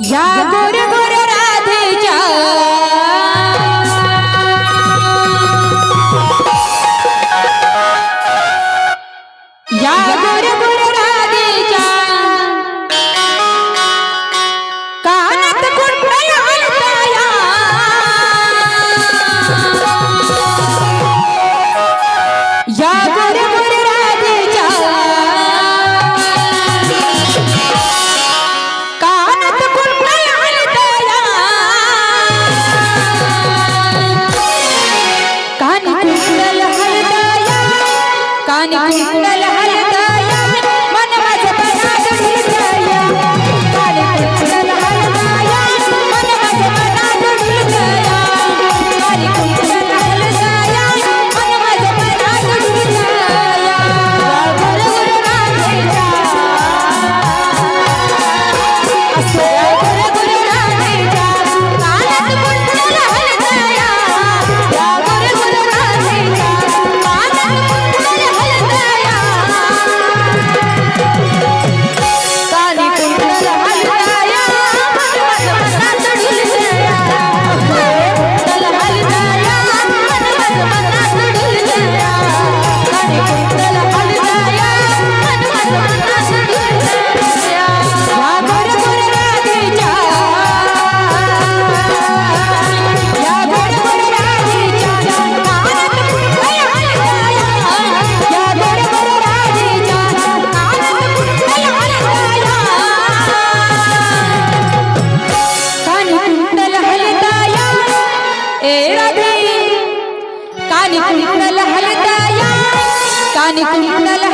জাগর গরে आणि कुंडल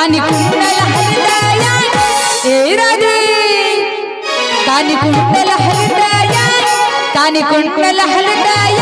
కాని కాని కుంటల హరిదాయ కాని కుంటల హరిదాయ